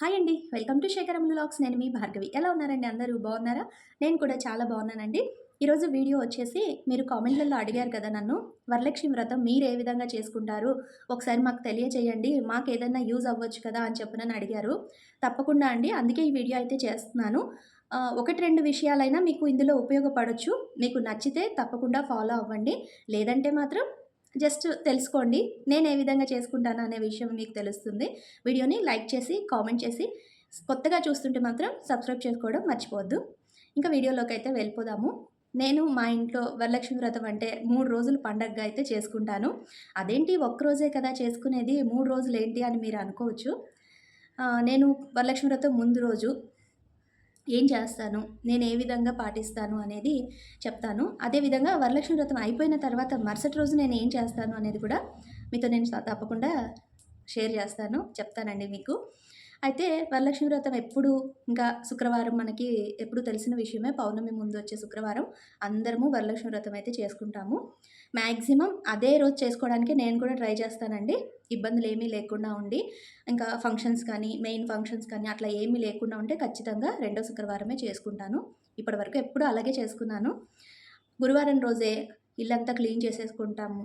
Hi అండి. Welcome to Shekharam blogs నేను మీ భార్గవి. ఎలా ఉన్నారండి అందరూ? బాగున్నారా? నేను కూడా చాలా బాగున్నానండి. ఈరోజు వీడియో వచ్చేసి మీరు కామెంట్లలో అడిగారు కదా నన్ను వరలక్ష్మి వ్రతం మీరు ఏ విధంగా చేసుకుంటారు? ఒకసారి మాకు తెలియజేయండి మాకు ఏదైనా యూజ్ అవ్వచ్చు కదా అని చెప్పనని అడిగారు. తప్పకుండా అండి. అందుకే ఈ వీడియో అయితే చేస్తున్నాను. ఒకటి రెండు విషయాలైనా మీకు ఇందులో ఉపయోగపడవచ్చు మీకు నచ్చితే తప్పకుండా ఫాలో అవ్వండి. లేదంటే మాత్రం జస్ట్ తెలుసుకోండి నేను ఏ విధంగా చేసుకుంటాను అనే విషయం మీకు తెలుస్తుంది. వీడియోని లైక్ చేసి కామెంట్ చేసి కొత్తగా చూస్తుంటే మాత్రం సబ్స్క్రైబ్ చేసుకోవడం మర్చిపోవద్దు. ఇంకా వీడియోలోకి అయితే వెళ్ళిపోదాము. నేను మా ఇంట్లో వరలక్ష్మి వ్రతం అంటే మూడు రోజులు పండగగా అయితే చేసుకుంటాను. అదేంటి ఒక్క రోజే కదా చేసుకునేది మూడు రోజులు ఏంటి అని మీరు అనుకోవచ్చు. నేను వరలక్ష్మి వ్రతం ముందు రోజు ఏం చేస్తాను? నేను ఏ విధంగా పాటిస్తాను అనేది చెప్తాను. అదేవిధంగా వరలక్ష్మి వ్రతం అయిపోయిన తర్వాత మరుసటి రోజు నేను ఏం చేస్తాను అనేది కూడా మీతో నేను తప్పకుండా షేర్ చేస్తాను. చెప్తానండి మీకు. అయితే వరలక్ష్మి వ్రతం ఎప్పుడు? ఇంకా శుక్రవారం మనకి ఎప్పుడు తెలిసిన విషయమే. పౌర్ణమి ముందు వచ్చే శుక్రవారం అందరము వరలక్ష్మి వ్రతం అయితే చేసుకుంటాము. మ్యాక్సిమం అదే రోజు చేసుకోవడానికి నేను కూడా ట్రై చేస్తానండి. ఇబ్బందులు ఏమీ లేకుండా ఉండి ఇంకా ఫంక్షన్స్ కానీ మెయిన్ ఫంక్షన్స్ కానీ అట్లా ఏమీ లేకుండా ఉంటే ఖచ్చితంగా రెండో శుక్రవారమే చేసుకుంటాను. ఇప్పటివరకు ఎప్పుడు అలాగే చేసుకున్నాను. గురువారం రోజే ఇల్లంతా క్లీన్ చేసేసుకుంటాము.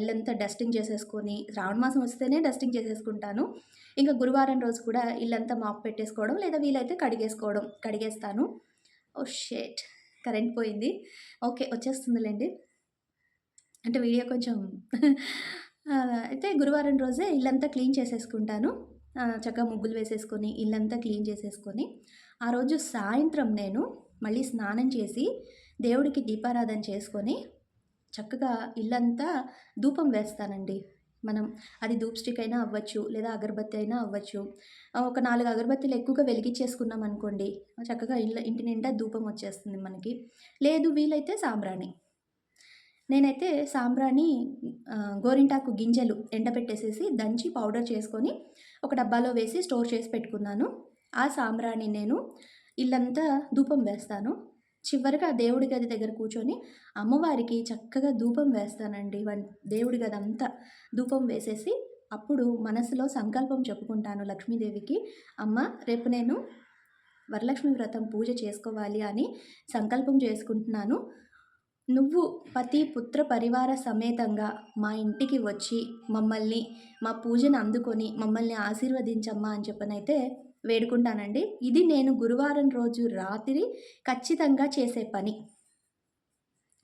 ఇల్లంతా డస్టింగ్ చేసేసుకొని శ్రావణ మాసం వస్తేనే డస్టింగ్ చేసేసుకుంటాను. ఇంకా గురువారం రోజు కూడా ఇల్లంతా మాప్ పెట్టేసుకోవడం లేదా వీలైతే కడిగేసుకోవడం కడిగేస్తాను. ఓ షేట్ కరెంట్ పోయింది. ఓకే వచ్చేస్తుందిలేండి. అంటే వీడియో కొంచెం అయితే గురువారం రోజే ఇల్లంతా క్లీన్ చేసేసుకుంటాను. చక్కగా ముగ్గులు వేసేసుకొని ఇల్లంతా క్లీన్ చేసేసుకొని ఆ రోజు సాయంత్రం నేను మళ్ళీ స్నానం చేసి దేవుడికి దీపారాధన చేసుకొని చక్కగా ఇల్లంతా ధూపం వేస్తానండి. మనం అది ధూప్ స్టిక్ అయినా అవ్వచ్చు లేదా అగరబత్తి అయినా అవ్వచ్చు. ఒక నాలుగు అగరబత్తిలు ఎక్కువగా వెలిగించేసుకున్నాం అనుకోండి చక్కగా ఇళ్ళ ఇంటి నిండా ధూపం వచ్చేస్తుంది మనకి. లేదు వీలైతే సాంబ్రాణి. నేనైతే సాంబ్రాణి గోరింటాకు గింజలు ఎండబెట్టేసేసి దంచి పౌడర్ చేసుకొని ఒక డబ్బాలో వేసి స్టోర్ చేసి పెట్టుకున్నాను. ఆ సాంబ్రాణి నేను ఇల్లంతా ధూపం వేస్తాను. చివరిగా దేవుడి గది దగ్గర కూర్చొని అమ్మవారికి చక్కగా ధూపం వేస్తానండి. వన్ దేవుడి గది అంతా ధూపం వేసేసి అప్పుడు మనసులో సంకల్పం చెప్పుకుంటాను లక్ష్మీదేవికి. అమ్మ రేపు నేను వరలక్ష్మి వ్రతం పూజ చేసుకోవాలి అని సంకల్పం చేసుకుంటున్నాను. నువ్వు పతి పుత్ర పరివార సమేతంగా మా ఇంటికి వచ్చి మమ్మల్ని మా పూజను అందుకొని మమ్మల్ని ఆశీర్వదించమ్మా అని చెప్పనైతే వేడుకుంటానండి. ఇది నేను గురువారం రోజు రాత్రి ఖచ్చితంగా చేసే పని.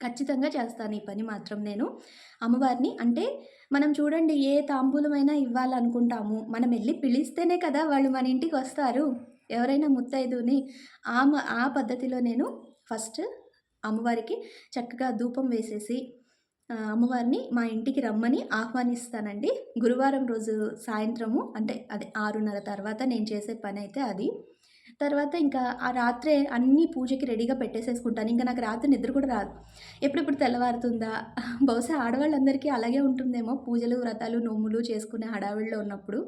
ఖచ్చితంగా చేస్తాను ఈ పని మాత్రం నేను. అమ్మవారిని అంటే మనం చూడండి ఏ తాంబూలమైనా ఇవ్వాలనుకుంటాము. మనం వెళ్ళి పిలిస్తేనే కదా వాళ్ళు మన ఇంటికి వస్తారు. ఎవరైనా ముత్తైదుని ఆ మ- ఆ పద్ధతిలో నేను ఫస్ట్ అమ్మవారికి చక్కగా ధూపం వేసేసి అమ్మవారిని మా ఇంటికి రమ్మని ఆహ్వానిస్తానండి. గురువారం రోజు సాయంత్రము అంటే అదే ఆరున్నర తర్వాత నేను చేసే పని అయితే అది. తర్వాత ఇంకా ఆ రాత్రే అన్ని పూజకి రెడీగా పెట్టేసేసుకుంటాను. ఇంకా నాకు రాత్రి నిద్ర కూడా రాదు. ఎప్పుడెప్పుడు తెల్లవారుతుందా? బహుశా ఆడవాళ్ళందరికీ అలాగే ఉంటుందేమో పూజలు వ్రతాలు నోములు చేసుకునే హడావిడిలో ఉన్నప్పుడు.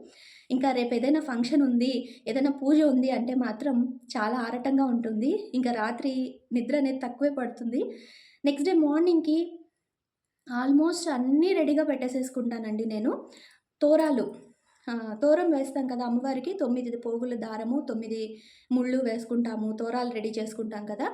ఇంకా రేపు ఏదైనా ఫంక్షన్ ఉంది ఏదైనా పూజ ఉంది అంటే మాత్రం చాలా ఆరటంగా ఉంటుంది. ఇంకా రాత్రి నిద్ర అనేది తక్కువే పడుతుంది. నెక్స్ట్ డే మార్నింగ్కి ఆల్మోస్ట్ అన్నీ రెడీగా పెట్టేసేసుకుంటానండి నేను. తోరాలు. తోరం వేస్తాం కదా అమ్మవారికి. తొమ్మిది పోగుల దారము తొమ్మిది ముళ్ళు వేసుకుంటాము తోరాలు రెడీ చేసుకుంటాం కదా.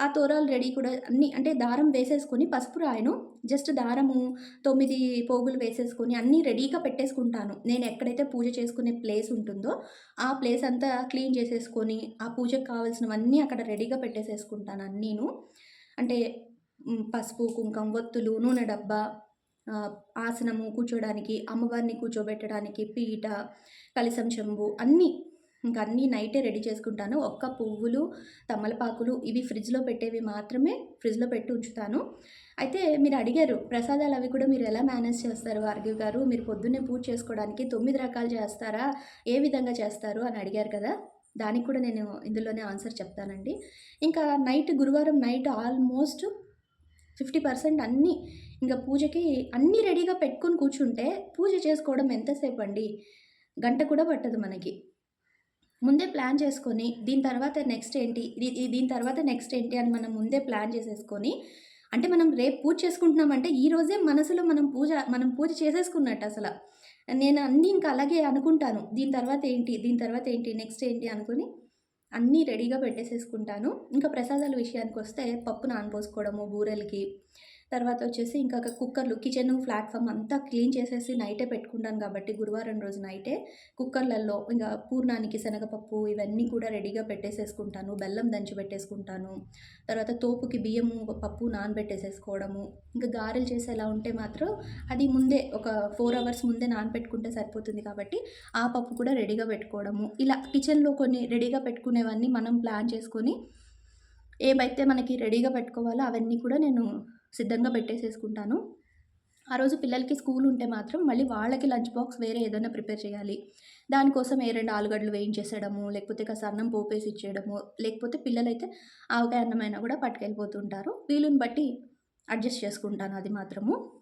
ఆ తోరాలు రెడీ కూడా అన్ని అంటే దారం వేసేసుకొని పసుపు రాయను. జస్ట్ దారము తొమ్మిది పోగులు వేసేసుకొని అన్నీ రెడీగా పెట్టేసుకుంటాను. నేను ఎక్కడైతే పూజ చేసుకునే ప్లేస్ ఉంటుందో ఆ ప్లేస్ అంతా క్లీన్ చేసేసుకొని ఆ పూజకు కావాల్సినవన్నీ అక్కడ రెడీగా పెట్టేసేసుకుంటాను అన్నీను. అంటే పసుపు కుంకం ఒత్తులు నూనె డబ్బా ఆసనము కూర్చోడానికి అమ్మవారిని కూర్చోబెట్టడానికి పీట కలిసం చెంబు అన్నీ ఇంకా అన్నీ నైటే రెడీ చేసుకుంటాను. ఒక్క పువ్వులు తమలపాకులు ఇవి ఫ్రిడ్జ్లో పెట్టేవి మాత్రమే ఫ్రిడ్జ్లో పెట్టి ఉంచుతాను. అయితే మీరు అడిగారు ప్రసాదాలు అవి కూడా మీరు ఎలా మేనేజ్ చేస్తారు? భార్గవ్ గారు మీరు పొద్దున్నే పూజ చేసుకోవడానికి తొమ్మిది రకాలు చేస్తారా? ఏ విధంగా చేస్తారు? అని అడిగారు కదా. దానికి కూడా నేను ఇందులోనే ఆన్సర్ చెప్తానండి. ఇంకా నైట్ గురువారం నైట్ ఆల్మోస్ట్ ఫిఫ్టీ పర్సెంట్ అన్నీ ఇంకా పూజకి అన్నీ రెడీగా పెట్టుకొని కూర్చుంటే పూజ చేసుకోవడం ఎంతసేపు అండి గంట కూడా పట్టదు మనకి. ముందే ప్లాన్ చేసుకొని దీని తర్వాత నెక్స్ట్ ఏంటి? దీని తర్వాత నెక్స్ట్ ఏంటి అని మనం ముందే ప్లాన్ చేసేసుకొని అంటే మనం రేపు పూజ చేసుకుంటున్నామంటే ఈ రోజే మనసులో మనం పూజ మనం పూజ చేసేసుకున్నట్టు అసలు. నేను అన్నీ ఇంకా అలాగే అనుకుంటాను. దీని తర్వాత ఏంటి? దీని తర్వాత ఏంటి? నెక్స్ట్ ఏంటి? అనుకుని అన్నీ రెడీగా పెట్టేసేసుకుంటాను. ఇంకా ప్రసాదాల విషయానికి వస్తే పప్పు నానపోసుకోవడము బూరెలకి తర్వాత వచ్చేసి ఇంకా కుక్కర్లు కిచెన్ ప్లాట్ఫామ్ అంతా క్లీన్ చేసేసి నైటే పెట్టుకుంటాను కాబట్టి గురువారం రోజు నైటే కుక్కర్లలో ఇంకా పూర్ణానికి శనగపప్పు ఇవన్నీ కూడా రెడీగా పెట్టేసేసుకుంటాను. బెల్లం దంచి పెట్టేసుకుంటాను. తర్వాత తోపుకి బియ్యము పప్పు నానబెట్టేసేసుకోవడము. ఇంకా గారెలు చేసేలా ఉంటే మాత్రం అది ముందే ఒక ఫోర్ అవర్స్ ముందే నానబెట్టుకుంటే సరిపోతుంది కాబట్టి ఆ పప్పు కూడా రెడీగా పెట్టుకోవడము. ఇలా కిచెన్లో కొన్ని రెడీగా పెట్టుకునేవన్నీ మనం ప్లాన్ చేసుకొని ఏవైతే మనకి రెడీగా పెట్టుకోవాలో అవన్నీ కూడా నేను సిద్ధంగా పెట్టేసేసుకుంటాను. ఆ రోజు పిల్లలకి స్కూల్ ఉంటే మాత్రం మళ్ళీ వాళ్ళకి లంచ్ బాక్స్ వేరే ఏదైనా ప్రిపేర్ చేయాలి. దానికోసం ఏ రెండు ఆలుగడ్డలు వేయించేసేయడము లేకపోతే కాస్త అన్నం పోపేసి ఇచ్చేయడము లేకపోతే పిల్లలైతే ఆవకాయ అన్నమైనా కూడా పట్టుకెళ్ళిపోతుంటారు. వీలుని బట్టి అడ్జస్ట్ చేసుకుంటాను అది మాత్రము.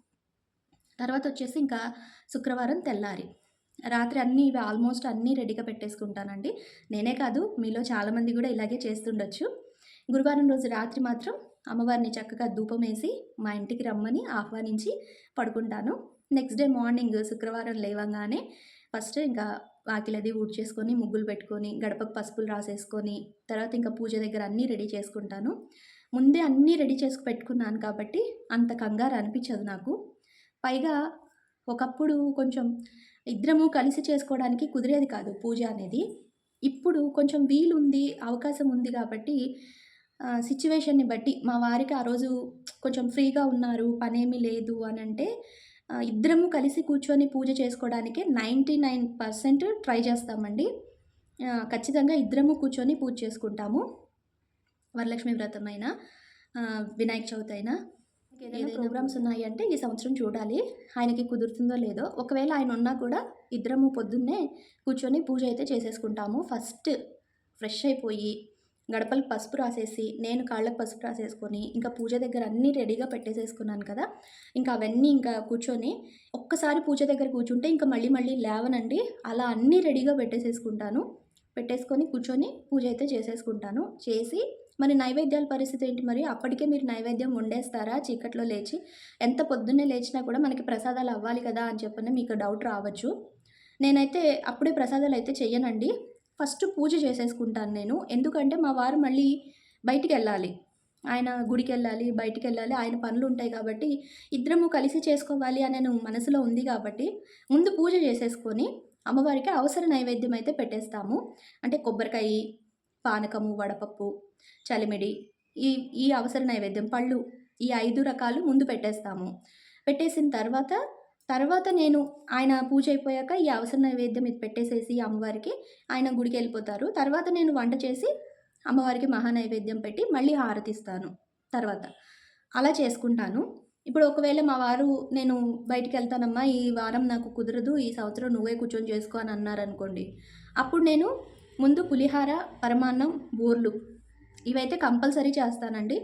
తర్వాత వచ్చేసి ఇంకా శుక్రవారం తెల్లారి. రాత్రి అన్నీ ఇవి ఆల్మోస్ట్ అన్నీ రెడీగా పెట్టేసుకుంటానండి. నేనే కాదు మీలో చాలామంది కూడా ఇలాగే చేస్తుండొచ్చు. గురువారం రోజు రాత్రి మాత్రం అమ్మవారిని చక్కగా ధూపం వేసి మా ఇంటికి రమ్మని ఆహ్వానించి పడుకుంటాను. నెక్స్ట్ డే మార్నింగ్ శుక్రవారం లేవగానే ఫస్ట్ ఇంకా వాకిలది ఊడ్ చేసుకొని ముగ్గులు పెట్టుకొని గడపకు పసుపులు రాసేసుకొని తర్వాత ఇంకా పూజ దగ్గర అన్నీ రెడీ చేసుకుంటాను. ముందే అన్నీ రెడీ చేసుకు పెట్టుకున్నాను కాబట్టి అంత కంగారు అనిపించదు నాకు. పైగా ఒకప్పుడు కొంచెం ఇద్దరము కలిసి చేసుకోవడానికి కుదిరేది కాదు పూజ అనేది. ఇప్పుడు కొంచెం వీలుంది అవకాశం ఉంది కాబట్టి సిచ్యువేషన్ని బట్టి మా వారికి ఆ రోజు కొంచెం ఫ్రీగా ఉన్నారు పనేమీ లేదు అని అంటే ఇద్దరము కలిసి కూర్చొని పూజ చేసుకోవడానికి నైంటీ నైన్ పర్సెంట్ ట్రై చేస్తామండి. ఖచ్చితంగా ఇద్దరము కూర్చొని పూజ చేసుకుంటాము. వరలక్ష్మి వ్రతం అయినా వినాయక చవితి అయినా ఏదైనా ప్రోగ్రామ్స్ ఉన్నాయి అంటే ఈ సంవత్సరం చూడాలి. ఆయనకి కుదురుతుందో లేదో. ఒకవేళ ఆయన ఉన్నా కూడా ఇద్దరము పొద్దున్నే కూర్చొని పూజ అయితే చేసేసుకుంటాము. ఫస్ట్ ఫ్రెష్ అయిపోయి గడపలు పసుపు రాసేసి నేను కాళ్ళకు పసుపు రాసేసుకొని ఇంకా పూజ దగ్గర అన్నీ రెడీగా పెట్టేసేసుకున్నాను కదా. ఇంకా అవన్నీ ఇంకా కూర్చొని ఒక్కసారి పూజ దగ్గర కూర్చుంటే ఇంకా మళ్ళీ మళ్ళీ లేవనండి. అలా అన్నీ రెడీగా పెట్టేసేసుకుంటాను. పెట్టేసుకొని కూర్చొని పూజ అయితే చేసేసుకుంటాను. చేసి మరి నైవేద్యాల పరిస్థితి ఏంటి మరి? అప్పటికే మీరు నైవేద్యం వండేస్తారా? చీకట్లో లేచి ఎంత పొద్దున్నే లేచినా కూడా మనకి ప్రసాదాలు అవ్వాలి కదా అని చెప్పని మీకు డౌట్ రావచ్చు. నేనైతే అప్పుడే ప్రసాదాలు అయితే చెయ్యనండి. ఫస్ట్ పూజ చేసేసుకుంటాను నేను. ఎందుకంటే మా వారు మళ్ళీ బయటికి వెళ్ళాలి ఆయన గుడికి వెళ్ళాలి బయటికి వెళ్ళాలి ఆయన పనులు ఉంటాయి కాబట్టి ఇద్దరము కలిసి చేసుకోవాలి అని నేను మనసులో ఉంది కాబట్టి ముందు పూజ చేసేసుకొని అమ్మవారికి అవసర నైవేద్యం అయితే పెట్టేస్తాము. అంటే కొబ్బరికాయ పానకము వడపప్పు చలిమిడి ఈ ఈ అవసర నైవేద్యం పళ్ళు ఈ ఐదు రకాలు ముందు పెట్టేస్తాము. పెట్టేసిన తర్వాత తర్వాత నేను ఆయన పూజ అయిపోయాక ఈ అవసర నైవేద్యం ఇది పెట్టేసేసి అమ్మవారికి ఆయన గుడికి వెళ్ళిపోతారు. తర్వాత నేను వంట చేసి అమ్మవారికి మహా నైవేద్యం పెట్టి మళ్ళీ హారతిస్తాను. తర్వాత అలా చేసుకుంటాను. ఇప్పుడు ఒకవేళ మా వారు నేను బయటికి వెళ్తానమ్మా ఈ వారం నాకు కుదరదు ఈ సంవత్సరం నువ్వే కూర్చొని చేసుకో అని అన్నారనుకోండి అప్పుడు నేను ముందు పులిహార పరమాన్నం బూర్లు ఇవైతే కంపల్సరీ చేస్తానండి.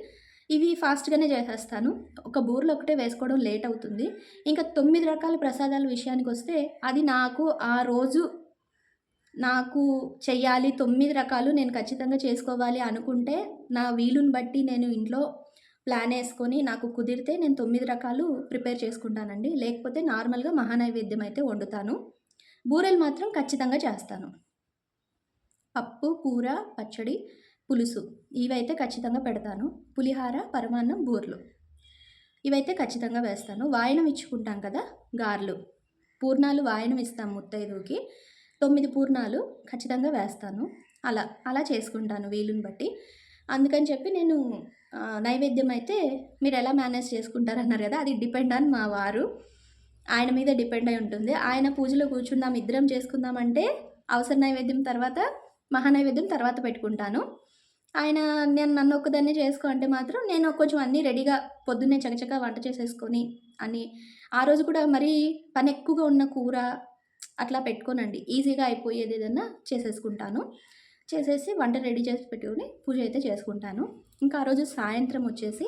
ఇవి ఫాస్ట్గానే చేసేస్తాను. ఒక బూర్లు ఒకటే వేసుకోవడం లేట్ అవుతుంది. ఇంకా తొమ్మిది రకాల ప్రసాదాల విషయానికి వస్తే అది నాకు ఆ రోజు నాకు చెయ్యాలి తొమ్మిది రకాలు నేను ఖచ్చితంగా చేసుకోవాలి అనుకుంటే నా వీలుని బట్టి నేను ఇంట్లో ప్లాన్ వేసుకొని నాకు కుదిరితే నేను తొమ్మిది రకాలు ప్రిపేర్ చేసుకుంటానండి. లేకపోతే నార్మల్గా మహానైవేద్యం అయితే వండుతాను. బూరెలు మాత్రం ఖచ్చితంగా చేస్తాను. పప్పు కూర పచ్చడి పులుసు. ఇవైతే ఖచ్చితంగా పెడతాను. పులిహార పరమాన్నం బూర్లు. ఇవైతే ఖచ్చితంగా వేస్తాను. వాయనం ఇచ్చుకుంటాం కదా గారెలు. పూర్ణాలు వాయనం ఇస్తాం ముత్తైదుకి తొమ్మిది పూర్ణాలు ఖచ్చితంగా వేస్తాను. అలా అలా చేసుకుంటాను వీలుని బట్టి. అందుకని చెప్పి నేను నైవేద్యం అయితే మీరు ఎలా మేనేజ్ చేసుకుంటారన్నారు కదా అది డిపెండ్ ఆన్ మా వారు. ఆయన మీద డిపెండ్ అయి ఉంటుంది. ఆయన పూజలో కూర్చుందాం ఇద్దరం చేసుకుందామంటే అవసర నైవేద్యం తర్వాత మహానైవేద్యం తర్వాత పెట్టుకుంటాను. ఆయన నేను నన్ను ఒక్కదాన్నే చేసుకో అంటే మాత్రం నేను కొంచెం అన్నీ రెడీగా పొద్దున్నే చకచకా వంట చేసేసుకొని అని ఆ రోజు కూడా మరీ పని ఎక్కువగా ఉన్న కూర అట్లా పెట్టుకోనండి. ఈజీగా అయిపోయేది ఏదైనా చేసేసుకుంటాను. చేసేసి వంట రెడీ చేసి పెట్టుకొని పూజ అయితే చేసుకుంటాను. ఇంకా ఆ రోజు సాయంత్రం వచ్చేసి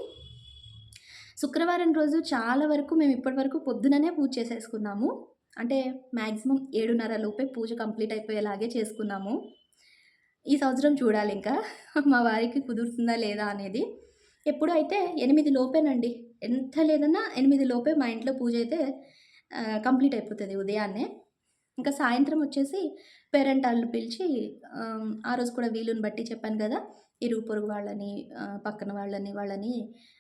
శుక్రవారం రోజు చాలా వరకు మేము ఇప్పటివరకు పొద్దుననే పూజ చేసేసుకున్నాము. అంటే మ్యాక్సిమం ఏడున్నర లోపే పూజ కంప్లీట్ అయిపోయేలాగే చేసుకున్నాము. ఈ సంవత్సరం చూడాలి ఇంకా మా వారికి కుదురుతుందా లేదా అనేది ఎప్పుడు అయితే ఎనిమిది లోపేనండి ఎంత లేదన్నా ఎనిమిది లోపే మా ఇంట్లో పూజ అయితే కంప్లీట్ అయిపోతుంది ఉదయాన్నే ఇంకా సాయంత్రం వచ్చేసి పేరెంట్ వాళ్ళు పిలిచి ఆ రోజు కూడా వీలుని బట్టి చెప్పాను కదా ఇరుగు పొరుగు వాళ్ళని, పక్కన వాళ్ళని, వాళ్ళని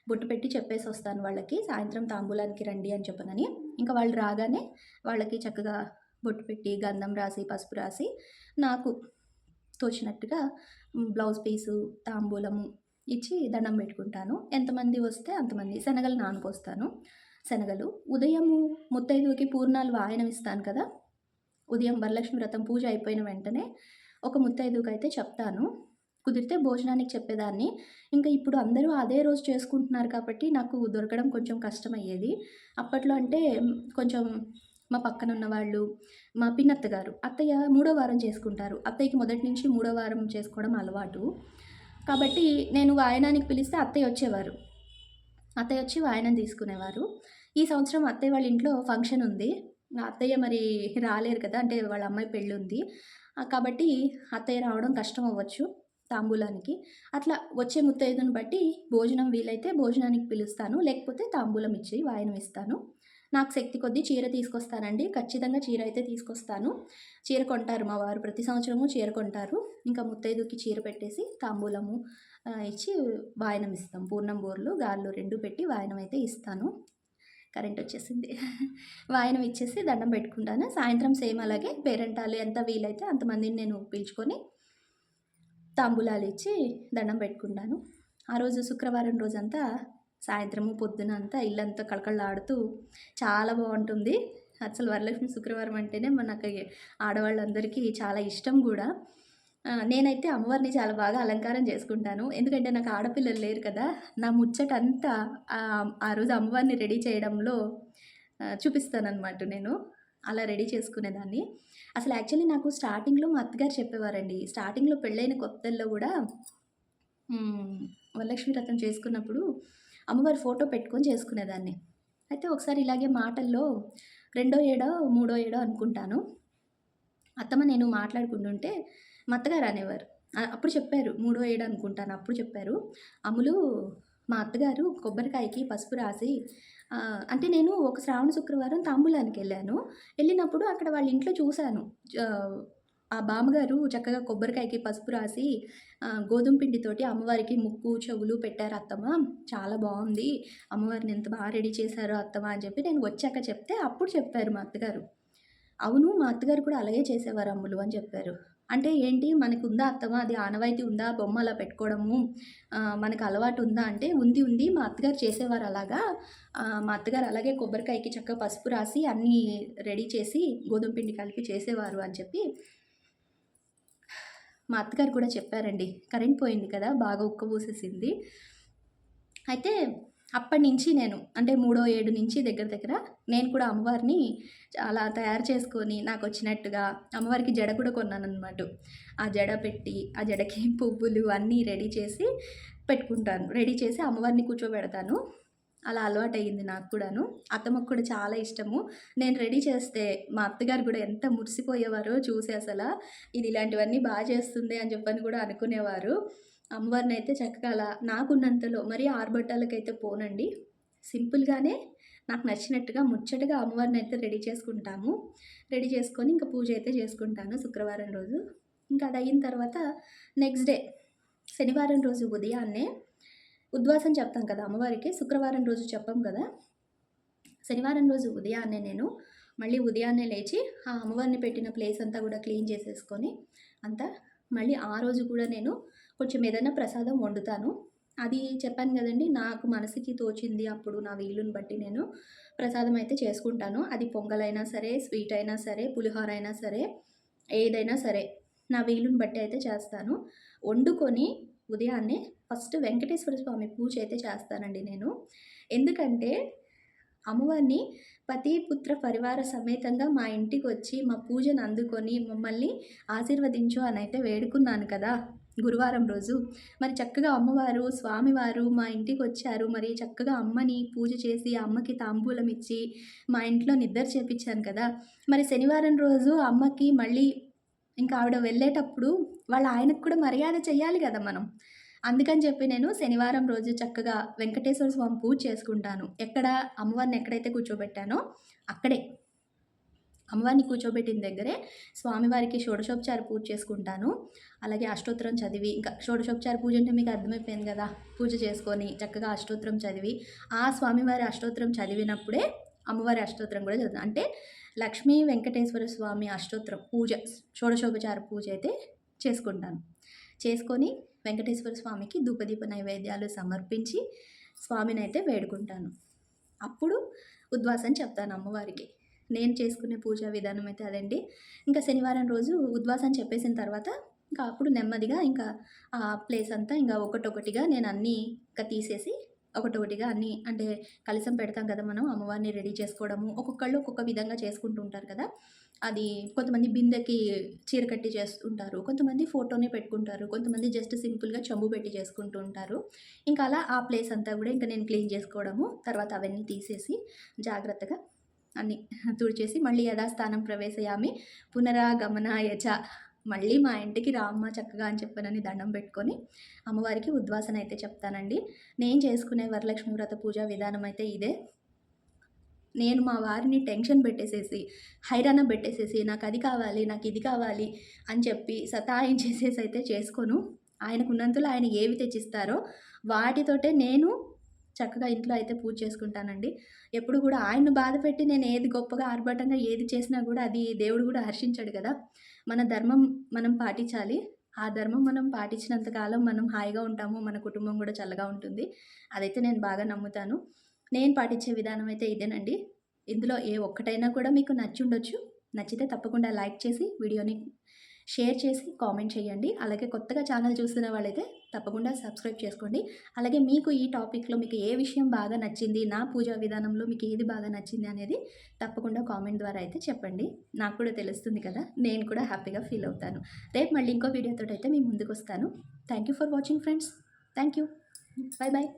బొట్టు పెట్టి చెప్పేసి వస్తాను వాళ్ళకి. సాయంత్రం తాంబూలానికి రండి అని చెప్పనని. ఇంకా వాళ్ళు రాగానే వాళ్ళకి చక్కగా బొట్టు పెట్టి, గంధం రాసి, పసుపు రాసి, నాకు తోచినట్టుగా బ్లౌజ్ పీసు, తాంబూలము ఇచ్చి దండం పెట్టుకుంటాను. ఎంతమంది వస్తే అంతమంది. శనగలు నానపోస్తాను. శనగలు. ఉదయము ముత్తైదువుకి పూర్ణాలు వాయనం ఇస్తాను కదా! ఉదయం వరలక్ష్మి వ్రతం పూజ అయిపోయిన వెంటనే ఒక ముత్తైదువుకైతే చెప్తాను. కుదిరితే భోజనానికి చెప్పేదాన్ని. ఇంకా ఇప్పుడు అందరూ అదే రోజు చేసుకుంటున్నారు కాబట్టి నాకు దొరకడం కొంచెం కష్టమయ్యేది. అప్పట్లో అంటే కొంచెం మా పక్కన ఉన్నవాళ్ళు, మా పిన్నత్త గారు, అత్తయ్య మూడో వారం చేసుకుంటారు. అత్తయ్యకి మొదటి నుంచి మూడో వారం చేసుకోవడం అలవాటు. కాబట్టి నేను వాయనానికి పిలిస్తే అత్తయ్య వచ్చేవారు. అత్తయ్య వచ్చి వాయనం తీసుకునేవారు. ఈ సంవత్సరం అత్తయ్య వాళ్ళ ఇంట్లో ఫంక్షన్ ఉంది. అత్తయ్య మరి రాలేరు కదా! అంటే వాళ్ళ అమ్మాయి పెళ్ళి ఉంది కాబట్టి అత్తయ్య రావడం కష్టం అవ్వచ్చు తాంబూలానికి. అట్లా వచ్చే ముత్తైదుని బట్టి భోజనం వీలైతే భోజనానికి పిలుస్తాను. లేకపోతే తాంబూలం ఇచ్చి వాయనం ఇస్తాను. నాకు శక్తి కొద్దీ చీర తీసుకొస్తానండి. ఖచ్చితంగా చీర అయితే తీసుకొస్తాను. చీర కొంటారు మా వారు. ప్రతి సంవత్సరము చీర కొంటారు. ఇంకా ముత్తైదుకి చీర పెట్టేసి తాంబూలము ఇచ్చి వాయనం ఇస్తాం. పూర్ణం బోర్లు గారెలు రెండు పెట్టి వాయనం అయితే ఇస్తాను. కరెంట్ వచ్చేసింది. వాయనం ఇచ్చేసి దండం పెట్టుకుంటాను. సాయంత్రం సేమ్ అలాగే పేరెంటాలు ఎంత వీలైతే అంతమందిని నేను పిలుచుకొని తాంబూలాలు ఇచ్చి దండం పెట్టుకుంటాను. ఆ రోజు శుక్రవారం రోజంతా సాయంత్రము, పొద్దున అంతా ఇల్లంతా కళకళలాడుతూ చాలా బాగుంటుంది అసలు వరలక్ష్మి శుక్రవారం అంటేనే మనకి ఆడవాళ్ళందరికీ చాలా ఇష్టం కూడా నేనైతే అమ్మవారిని చాలా బాగా అలంకారం చేసుకుంటాను. ఎందుకంటే నాకు ఆడపిల్లలు లేరు కదా! నా ముచ్చటంతా ఆ రోజు అమ్మవారిని రెడీ చేయడంలో చూపిస్తానన్నమాట నేను. అలా రెడీ చేసుకునేదాన్ని. అసలు యాక్చువల్లీ నాకు స్టార్టింగ్‌లో మా అత్తగారు చెప్పేవారండి. స్టార్టింగ్‌లో పెళ్ళైన కొత్తల్లో కూడా వరలక్ష్మి రథం చేసుకున్నప్పుడు అమ్మవారి ఫోటో పెట్టుకొని చేసుకునేదాన్ని. అయితే ఒకసారి ఇలాగే మాటల్లో రెండో ఏడో, మూడో ఏడో అనుకుంటాను. అత్తమ్మ నేను మాట్లాడుకుంటుంటే మా అత్తగారు అనేవారు. అప్పుడు చెప్పారు. మూడో ఏడో అనుకుంటాను. అప్పుడు చెప్పారు. అమ్ములు మా అత్తగారు కొబ్బరికాయకి పసుపు రాసి అంటే నేను ఒక శ్రావణ శుక్రవారం తాంబూలానికెళ్ళాను. వెళ్ళినప్పుడు అక్కడ వాళ్ళ ఇంట్లో చూశాను ఆ బామ్మగారు చక్కగా కొబ్బరికాయకి పసుపు రాసి గోధుమ పిండితోటి అమ్మవారికి ముక్కు, చెవులు పెట్టారు అత్తమ్మ. చాలా బాగుంది అమ్మవారిని ఎంత బాగా రెడీ చేశారో అత్తమ్మ అని చెప్పి నేను వచ్చాక చెప్తే అప్పుడు చెప్పారు మా అత్తగారు. అవును మా అత్తగారు కూడా అలాగే చేసేవారు అమ్ములు అని చెప్పారు. అంటే ఏంటి మనకుందా అత్తమ్మ అది ఆనవాయితీ ఉందా? బొమ్మ అలా పెట్టుకోవడము మనకు అలవాటు ఉందా? అంటే ఉంది ఉంది. మా అత్తగారు చేసేవారు అలాగా. మా అత్తగారు అలాగే కొబ్బరికాయకి చక్కగా పసుపు రాసి అన్నీ రెడీ చేసి గోధుమ పిండి కలిపి చేసేవారు అని చెప్పి మా అత్తగారు కూడా చెప్పారండి. కరెంట్ పోయింది కదా! బాగా ఉక్కబోసేసింది. అయితే అప్పటినుంచి నేను అంటే మూడో ఏడు నుంచి దగ్గర దగ్గర నేను కూడా అమ్మవారిని అలా తయారు చేసుకొని నాకు వచ్చినట్టుగా అమ్మవారికి జడ కూడా కొన్నాననమాట. ఆ జడ పెట్టి, ఆ జడకి పువ్వులు అన్నీ రెడీ చేసి పెట్టుకుంటాను. రెడీ చేసి అమ్మవారిని కూర్చోబెడతాను. అలా అలవాటయింది నాకు కూడాను. అత్తమ్మకు కూడా చాలా ఇష్టము. నేను రెడీ చేస్తే మా అత్తగారు కూడా ఎంత మురిసిపోయేవారో చూసి అసలు ఇది ఇలాంటివన్నీ బాగా చేస్తుంది అని చెప్పని కూడా అనుకునేవారు. అమ్మవారినైతే చక్కగా అలా నాకున్నంతలో మరీ ఆరుబట్టాలకైతే పోనండి. సింపుల్‌గానే నాకు నచ్చినట్టుగా ముచ్చటగా అమ్మవారినైతే రెడీ చేసుకుంటాము. రెడీ చేసుకొని ఇంకా పూజ అయితే చేసుకుంటాను శుక్రవారం రోజు. ఇంకా అది అయిన తర్వాత నెక్స్ట్ డే శనివారం రోజు ఉదయాన్నే ఉద్వాసం చెప్తాం కదా అమ్మవారికి. శుక్రవారం రోజు చెప్పం కదా! శనివారం రోజు ఉదయాన్నే నేను మళ్ళీ ఉదయాన్నే లేచి ఆ అమ్మవారిని పెట్టిన ప్లేస్ అంతా కూడా క్లీన్ చేసేసుకొని అంతా మళ్ళీ ఆ రోజు కూడా నేను కొంచెం ఏదైనా ప్రసాదం వండుతాను. అది చెప్పాను కదండి నాకు మనసుకి తోచింది అప్పుడు నా వీలుని బట్టి నేను ప్రసాదం అయితే చేసుకుంటాను. అది పొంగలైనా సరే, స్వీట్ అయినా సరే, పులిహోర అయినా సరే, ఏదైనా సరే నా వీలుని బట్టి అయితే చేస్తాను. వండుకొని ఉదయాన్నే ఫస్ట్ వెంకటేశ్వర స్వామి పూజ అయితే చేస్తానండి నేను. ఎందుకంటే అమ్మవారిని పతి, పుత్ర, పరివార సమేతంగా మా ఇంటికొచ్చి మా పూజను అందుకొని మమ్మల్ని ఆశీర్వదించు అని అయితే వేడుకున్నాను కదా! గురువారం రోజు. మరి చక్కగా అమ్మవారు, స్వామివారు మా ఇంటికి వచ్చారు మరి చక్కగా అమ్మని పూజ చేసి, అమ్మకి తాంబూలం ఇచ్చి, మా ఇంట్లో నిద్ర చేపించాను కదా! మరి శనివారం రోజు అమ్మకి మళ్ళీ ఇంకా ఆవిడ వెళ్ళేటప్పుడు వాళ్ళ ఆయనకు కూడా మర్యాద చెయ్యాలి కదా మనం. అందుకని చెప్పి నేను శనివారం రోజు చక్కగా వెంకటేశ్వర స్వామి పూజ చేసుకుంటాను. ఎక్కడ అమ్మవారిని ఎక్కడైతే కూర్చోబెట్టానో అక్కడే. అమ్మవారిని కూర్చోబెట్టిన దగ్గరే స్వామివారికి షోడశోపచార పూజ చేసుకుంటాను అలాగే అష్టోత్తరం చదివి ఇంకా షోడశోపచార పూజ అంటే మీకు అర్థమైపోయింది కదా పూజ చేసుకొని చక్కగా అష్టోత్తరం చదివి ఆ స్వామివారి అష్టోత్తరం చదివినప్పుడే అమ్మవారి అష్టోత్తరం కూడా చదువుతాను అంటే లక్ష్మీ వెంకటేశ్వర స్వామి అష్టోత్తరం పూజ షోడశోపచార పూజ అయితే చేసుకుంటాను. చేసుకొని వెంకటేశ్వర స్వామికి ధూపదీప నైవేద్యాలు సమర్పించి స్వామిని అయితే వేడుకుంటాను. అప్పుడు ఉద్వాసం చెప్తాను అమ్మవారికి. నేను చేసుకునే పూజా విధానం అయితే అదండి. ఇంకా శనివారం రోజు ఉద్వాసం చెప్పేసిన తర్వాత ఇంకా అప్పుడు నెమ్మదిగా ఇంకా ఆ ప్లేస్ అంతా ఇంకా ఒకటొకటిగా నేను అన్నీ ఇంకా తీసేసి ఒకటొకటిగా అన్నీ అంటే కలిసం పెడతాం కదా మనం అమ్మవారిని రెడీ చేసుకోవడము ఒక్కొక్కళ్ళు ఒక్కొక్క విధంగా చేసుకుంటూ ఉంటారు కదా. అది కొంతమంది బిందెకి చీర కట్టి చేస్తుంటారు కొంతమంది ఫోటోనే పెట్టుకుంటారు కొంతమంది జస్ట్ సింపుల్గా చెంబు పెట్టి చేసుకుంటూ ఉంటారు. ఇంకా అలా ఆ ప్లేస్ అంతా కూడా ఇంకా నేను క్లీన్ చేసుకోవడము తర్వాత అవన్నీ తీసేసి జాగ్రత్తగా అన్ని తుడిచేసి మళ్ళీ యథాస్థానం ప్రవేశయామి పునరాగమన యజ మళ్ళీ మా ఇంటికి రామ్మ చక్కగా అని చెప్పనని దండం పెట్టుకొని అమ్మవారికి ఉద్వాసన అయితే చెప్తానండి. నేను చేసుకునే వరలక్ష్మి వ్రత పూజా విధానం అయితే ఇదే. నేను మా వారిని టెన్షన్ పెట్టేసేసి హైరాణ పెట్టేసేసి నాకు అది కావాలి నాకు ఇది కావాలి అని చెప్పి సతాయించేసేసి అయితే చేసుకోను. ఆయనకు ఉన్నంతలో ఆయన ఏవి తెచ్చిస్తారో వాటితోటే నేను చక్కగా ఇంట్లో అయితే పూజ చేసుకుంటానండి. ఎప్పుడు కూడా ఆయన్ను బాధ పెట్టి నేను ఏది గొప్పగా ఆర్భాటంగా ఏది చేసినా కూడా అది దేవుడు కూడా హర్షించాడు కదా. మన ధర్మం మనం పాటించాలి. ఆ ధర్మం మనం పాటించినంత కాలం మనం హాయిగా ఉంటాము మన కుటుంబం కూడా చల్లగా ఉంటుంది. అదైతే నేను బాగా నమ్ముతాను. నేను పాటించే విధానం అయితే ఇదేనండి. ఇందులో ఏ ఒక్కటైనా కూడా మీకు నచ్చి ఉండొచ్చు నచ్చితే తప్పకుండా లైక్ చేసి వీడియోని షేర్ చేసి కామెంట్ చేయండి. అలాగే కొత్తగా ఛానల్ చూస్తున్న వాళ్ళైతే తప్పకుండా సబ్స్క్రైబ్ చేసుకోండి. అలాగే మీకు ఈ టాపిక్లో మీకు ఏ విషయం బాగా నచ్చింది నా పూజా విధానంలో మీకు ఏది బాగా నచ్చింది అనేది తప్పకుండా కామెంట్ ద్వారా అయితే చెప్పండి. నాకు కూడా తెలుస్తుంది కదా నేను కూడా హ్యాపీగా ఫీల్ అవుతాను. రేపు మళ్ళీ ఇంకో వీడియోతో అయితే మీ ముందుకు వస్తాను thank you for watching friends. Thank you. Bye bye